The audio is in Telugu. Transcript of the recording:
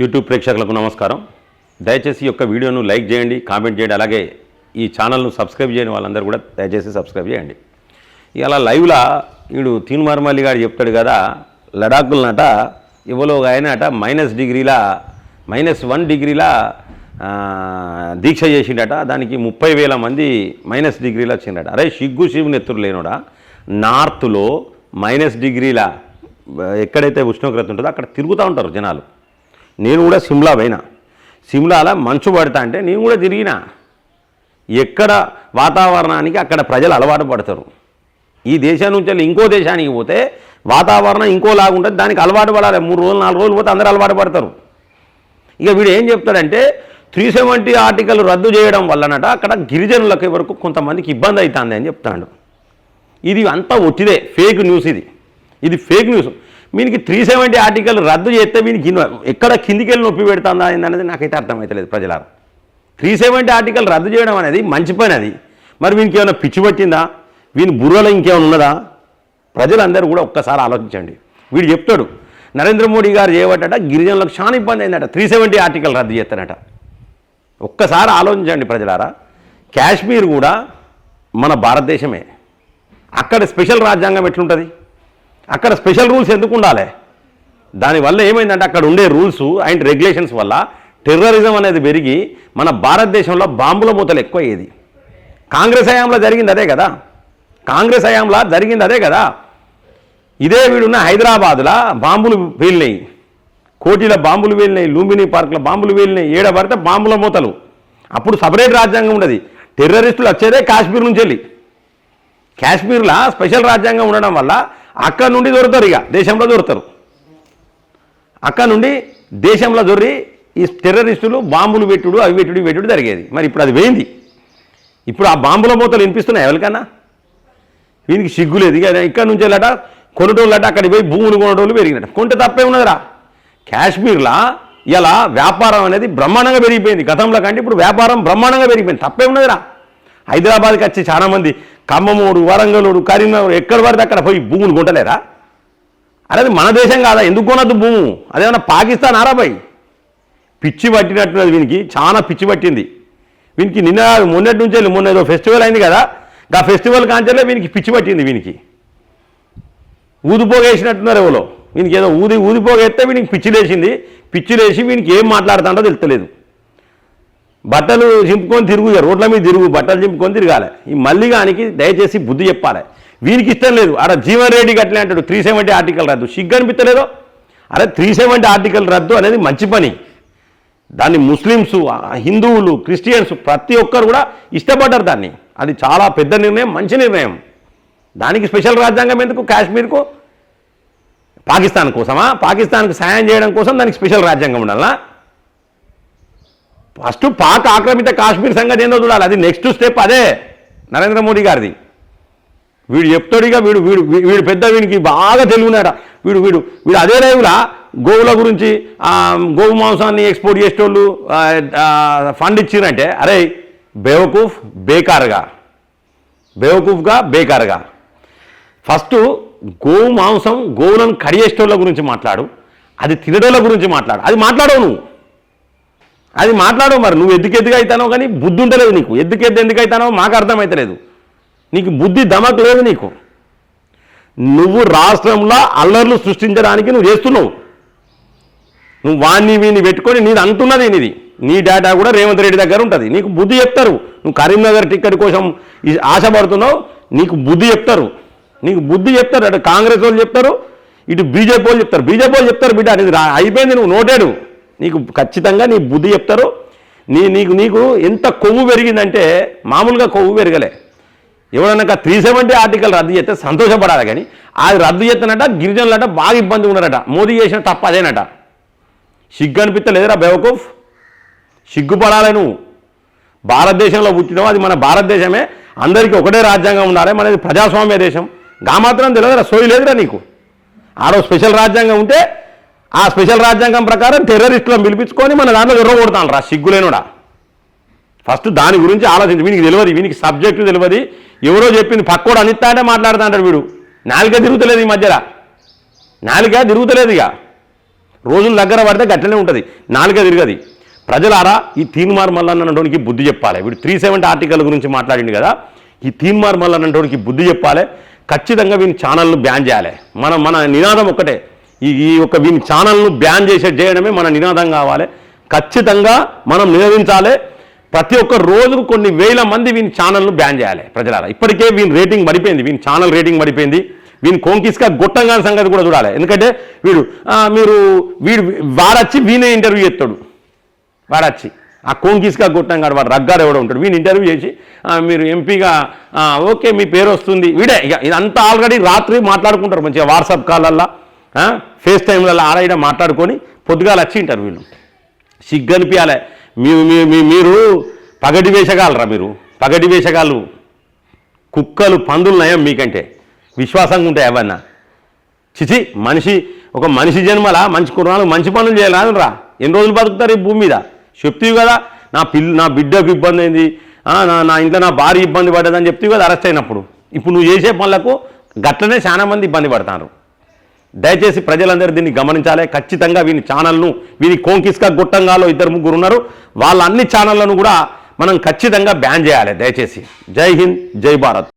యూట్యూబ్ ప్రేక్షకులకు నమస్కారం. దయచేసి యొక్క వీడియోను లైక్ చేయండి కామెంట్ చేయండి అలాగే ఈ ఛానల్ను సబ్స్క్రైబ్ చేయని వాళ్ళందరూ కూడా దయచేసి సబ్స్క్రైబ్ చేయండి. ఇలా లైవ్లో వీడు తీన్మార్మల్లి గారు చెప్తాడు కదా లడాకులనట ఇవ్వలో ఆయన అట మైనస్ డిగ్రీల మైనస్ వన్ డిగ్రీల దీక్ష చేసిండట దానికి ముప్పై వేల మంది మైనస్ డిగ్రీలా వచ్చిండట. అరే సిగ్గు శివుని ఎత్తురు లేనుడా? నార్త్లో మైనస్ డిగ్రీల ఎక్కడైతే ఉష్ణోగ్రత ఉంటుందో అక్కడ తిరుగుతూ ఉంటారు జనాలు. నేను కూడా సిమ్లా పోయినా. సిమ్లాలో మంచు పడతా అంటే నేను కూడా తిరిగినా. ఎక్కడ వాతావరణానికి అక్కడ ప్రజలు అలవాటు పడతారు. ఈ దేశం నుంచి వెళ్ళి ఇంకో దేశానికి పోతే వాతావరణం ఇంకోలాగా ఉంటుంది దానికి అలవాటు పడాలి. మూడు రోజులు నాలుగు రోజులు పోతే అందరూ అలవాటు పడతారు. ఇక వీడు ఏం చెప్తాడంటే త్రీ సెవెంటీ ఆర్టికల్ రద్దు చేయడం వల్లనట అక్కడ గిరిజనులకు వరకు కొంతమందికి ఇబ్బంది అవుతుంది అని చెప్తాడు. ఇది అంతా ఒట్టిదే ఫేక్ న్యూస్ ఇది. ఇది ఫేక్ న్యూస్ వీనికి త్రీ సెవెంటీ ఆర్టికల్ రద్దు చేస్తే వీనికి ఎక్కడ కిందికి వెళ్ళి నొప్పి పెడుతుందా అనేది నాకైతే అర్థమవుతలేదు ప్రజలారా. త్రీ సెవెంటీ ఆర్టికల్ రద్దు చేయడం అనేది మంచి పని అది. మరి వీనికి ఏమైనా పిచ్చి పట్టిందా? వీని బుర్రలో ఇంకేమైనా ఉన్నదా? ప్రజలందరూ కూడా ఒక్కసారి ఆలోచించండి. వీడు చెప్తాడు నరేంద్ర మోడీ గారు చేయబట్టట గిరిజనులకు చాలా ఇబ్బంది అయిందట త్రీ సెవెంటీ ఆర్టికల్ రద్దు చేస్తానట ఒక్కసారి ఆలోచించండి ప్రజలారా. కాశ్మీర్ కూడా మన భారతదేశమే. అక్కడ స్పెషల్ రాజ్యాంగం ఎట్లుంటుంది? అక్కడ స్పెషల్ రూల్స్ ఎందుకు ఉండాలి? దానివల్ల ఏమైందంటే అక్కడ ఉండే రూల్స్ అండ్ రెగ్యులేషన్స్ వల్ల టెర్రరిజం అనేది పెరిగి మన భారతదేశంలో బాంబుల మూతలు ఎక్కువ అయ్యేది కాంగ్రెస్ హయాంలో జరిగింది అదే కదా? కాంగ్రెస్ హయాంలో జరిగింది అదే కదా? ఇదే వీడున్న హైదరాబాద్లో బాంబులు వీలినాయి. కోటిల బాంబులు వీలినాయి లూంబిని పార్క్లో బాంబులు వీలినాయి ఏడ పడితే బాంబుల మూతలు. అప్పుడు సపరేట్ రాజ్యాంగం ఉండదు. టెర్రరిస్టులు వచ్చేదే కాశ్మీర్ నుంచి వెళ్ళి కాశ్మీర్లో స్పెషల్ రాజ్యాంగం ఉండడం వల్ల అక్కడ నుండి దొరుకుతారు ఇక దేశంలో దొరుకుతారు. అక్కడ నుండి దేశంలో దొరి ఈ టెర్రరిస్టులు బాంబులు పెట్టుడు అవి పెట్టుడు పెట్టుడు జరిగేది. మరి ఇప్పుడు అది వేయింది ఇప్పుడు ఆ బాంబుల మూతలు వినిపిస్తున్నాయి ఎవరికన్నా వీనికి సిగ్గు లేదు. ఇక ఇక్కడ నుంచి వెళ్ళట కొనటోళ్ళట అక్కడికి పోయి భూములు కొనటోళ్ళు పెరిగినట్టు కొంటే తప్పే ఉన్నదిరా. కాశ్మీర్లో ఇలా వ్యాపారం అనేది బ్రహ్మాండంగా పెరిగిపోయింది. గతంలో కంటే ఇప్పుడు వ్యాపారం బ్రహ్మాండంగా పెరిగిపోయింది. తప్పే ఉన్నదిరా. హైదరాబాద్కి వచ్చి చాలామంది ఖమ్మమోడు వరంగలోడు కరీంనగర్ ఎక్కడ పడితే అక్కడ పోయి భూములు కొంటలేరా అరే అది మన దేశం కాదా? ఎందుకు కొనద్దు భూము? అదేమన్నా పాకిస్తాన్ ఆరాబాయి పిచ్చి పట్టినట్టున్నది వీనికి చాలా పిచ్చి పట్టింది. వీనికి నిన్న మొన్నటి నుంచి వెళ్ళి మొన్న ఏదో ఫెస్టివల్ అయింది కదా ఆ ఫెస్టివల్ కాంచెలే వీనికి పిచ్చి పట్టింది వీనికి. ఊదిపోగేసినట్టున్నారు ఎవరో. వీనికి ఏదో ఊది ఊదిపోగేస్తే వీనికి పిచ్చి లేచింది. పిచ్చి లేచి వీనికి ఏం మాట్లాడుతుండో తెలుస్తలేదు. బట్టలు చింపుకొని తిరుగు ఇక రోడ్ల మీద తిరుగు బట్టలు చింపుకొని తిరగాలి. ఈ మల్లిగానికి దయచేసి బుద్ధి చెప్పాలి. వీనికి ఇష్టం లేదు. ఆడ జీవన్ రెడ్డి గట్లే అంటాడు త్రీ సెవెంటీ ఆర్టికల్ రద్దు. సిగ్గు అనిపించలేదో అరే త్రీ సెవెంటీ ఆర్టికల్ రద్దు అనేది మంచి పని. దాన్ని ముస్లిమ్స్ హిందువులు క్రిస్టియన్స్ ప్రతి ఒక్కరు కూడా ఇష్టపడ్డారు దాన్ని. అది చాలా పెద్ద నిర్ణయం మంచి నిర్ణయం. దానికి స్పెషల్ రాజ్యాంగం ఎందుకు? కాశ్మీర్కు పాకిస్తాన్ కోసమా? పాకిస్తాన్కి సాయం చేయడం కోసం దానికి స్పెషల్ రాజ్యాంగం ఉండాలా ఫస్ట్ పాక్ ఆక్రమిత కాశ్మీర్ సంగతి ఏందో చూడాలి. అది నెక్స్ట్ స్టెప్ అదే. నరేంద్ర మోడీ గారిది. వీడు చెప్తాడుగా వీడు వీడు వీడు పెద్ద వీడికి బాగా తెలుగునాడ వీడు వీడు వీడు అదే రేవులా గోవుల గురించి గోవు మాంసాన్ని ఎక్స్పోర్ట్ చేసేటోళ్ళు ఫండ్ ఇచ్చిరంటే అరే బేవకూఫ్ బేకార్గా. బేవకూఫ్గా బేకార్గా. ఫస్ట్ గోవు మాంసం గోవులను కడిగేసేటోళ్ళ గురించి మాట్లాడు. అది తినడోళ్ళ గురించి మాట్లాడు. అది మాట్లాడవు నువ్వు. అది మాట్లాడవు మరి. నువ్వు ఎద్దుకు ఎద్దుగా అవుతానో కానీ బుద్ధి ఉండలేదు నీకు. ఎద్దుకు ఎద్దు ఎందుకు అవుతానో మాకు అర్థమవుతలేదు నీకు బుద్ధి దమకు లేదు నీకు. నువ్వు రాష్ట్రంలో అల్లర్లు సృష్టించడానికి నువ్వు చేస్తున్నావు. నువ్వు వాణ్ణి వీణ్ణి పెట్టుకొని నీది అంటున్నది నీది. నీ డేటా కూడా రేవంత్ రెడ్డి దగ్గర ఉంటుంది. నీకు బుద్ధి చెప్తారు. నువ్వు కరీంనగర్ టికెట్ కోసం ఆశపడుతున్నావు. నీకు బుద్ధి చెప్తారు. నీకు బుద్ధి చెప్తారు. అటు కాంగ్రెస్ వాళ్ళు చెప్తారు. ఇటు బీజేపీ వాళ్ళు చెప్తారు. బీజేపీ వాళ్ళు చెప్తారు బిడ్డ. నీది అయిపోయింది నువ్వు నోటేడు. నీకు ఖచ్చితంగా నీ బుద్ధి చెప్తారు. నీ నీకు నీకు ఎంత కొవ్వు పెరిగిందంటే మామూలుగా కొవ్వు పెరగలే. ఎవడన్నా త్రీ సెవెంటీ ఆర్టికల్ రద్దు చేస్తే సంతోషపడాలి కానీ అది రద్దు చేస్తానట గిరిజనులట బాగా ఇబ్బంది ఉన్నారట. మోదీ చేసిన తప్ప అదేనట. సిగ్గు అనిపించలేదురా బేవకూఫ్. సిగ్గుపడాలి నువ్వు. భారతదేశంలో పుట్టినావు అది మన భారతదేశమే. అందరికీ ఒకటే రాజ్యాంగం ఉండాలి మనది ప్రజాస్వామ్య దేశం. గా మాత్రం తెలియదురా సోయి లేదురా నీకు. ఆరో స్పెషల్ రాజ్యాంగం ఉంటే ఆ స్పెషల్ రాజ్యాంగం ప్రకారం టెర్రరిస్టులను పిలిపించుకొని మన దాంట్లో ఎర్రగొడతాను రా సిగ్గులేనుడా. ఫస్ట్ దాని గురించి ఆలోచించి వీనికి తెలియదు వీనికి సబ్జెక్టు తెలియదు. ఎవరో చెప్పింది పక్కోడు అనిస్తాడే అంటే మాట్లాడుతా అంటాడు వీడు. నాలుక తిరుగుతలేదు ఈ మధ్యలో. నాలుక తిరుగుతలేదు ఇక. రోజుల దగ్గర పడితే గట్లనే ఉంటుంది. నాలుక తిరగది. ప్రజలారా ఈ తీన్మార్ మల్లన్నటువంటి బుద్ధి చెప్పాలి. వీడు త్రీ సెవెంటీ ఆర్టికల్ గురించి మాట్లాడింది కదా. ఈ తీన్మార్ మల్లన్నటువంటి బుద్ధి చెప్పాలి. ఖచ్చితంగా వీని ఛానల్ను బ్యాన్ చేయాలి. మన మన నినాదం ఒక్కటే. ఈ యొక్క వీని ఛానల్ను బ్యాన్ చేసే చేయడమే మన నినాదం కావాలి. ఖచ్చితంగా మనం నిరోధించాలి ప్రతి ఒక్క రోజుకు కొన్ని వేల మంది వీని ఛానల్ను బ్యాన్ చేయాలి ప్రజలారా. ఇప్పటికే వీని రేటింగ్ పడిపోయింది వీని ఛానల్ రేటింగ్ పడిపోయింది వీని కొంకిస్గా గొట్టంగా సంగతి కూడా చూడాలి. ఎందుకంటే వీడు మీరు వీడు వాడొచ్చి వీనే ఇంటర్వ్యూ చేస్తాడు. వాడచ్చి. ఆ కోంకిస్గా గొట్టంగాడు వాడు రగ్గారు ఎవడో ఉంటాడు. వీని ఇంటర్వ్యూ చేసి మీరు ఎంపీగా ఓకే మీ పేరు వస్తుంది. వీడే. ఇక ఇదంతా ఆల్రెడీ రాత్రి మాట్లాడుకుంటారు. మంచిగా వాట్సాప్ కాలల్లో. ఫేస్ టైంలలో ఆడ మాట్లాడుకొని పొద్దుగాల వచ్చి ఇంటర్వ్యూలు సిగ్గనిపించాలి మీ మీరు పగటి వేషగాలరా మీరు. పగటి వేషగాలు కుక్కలు పందులు నయం మీకంటే. విశ్వాసంగా ఉంటాయి అవన్నా చిచి మనిషి ఒక మనిషి జన్మల మంచి కుర్రాలు మంచి పనులు చేయాలి రా ఎన్ని రోజులు బతుకుతారు ఈ భూమి మీద? చెప్తీవి కదా నా పిల్ల నా బిడ్డకు ఇబ్బంది అయింది. నా నా ఇంట్లో నా భార్య ఇబ్బంది పడ్డదని చెప్తీవి కదా అరెస్ట్ అయినప్పుడు. ఇప్పుడు నువ్వు చేసే పనులకు గట్లనే చాలామంది ఇబ్బంది పడతారు. దయచేసి ప్రజలందరూ దీన్ని గమనించాలి. ఖచ్చితంగా వీని ఛానల్ను వీని కోంకిస్కా గుట్టంగాలో ఇద్దరు ముగ్గురు ఉన్నారు. వాళ్ళ అన్ని ఛానళ్ళను కూడా మనం ఖచ్చితంగా బ్యాన్ చేయాలి. దయచేసి. జై హింద్ జై భారత్.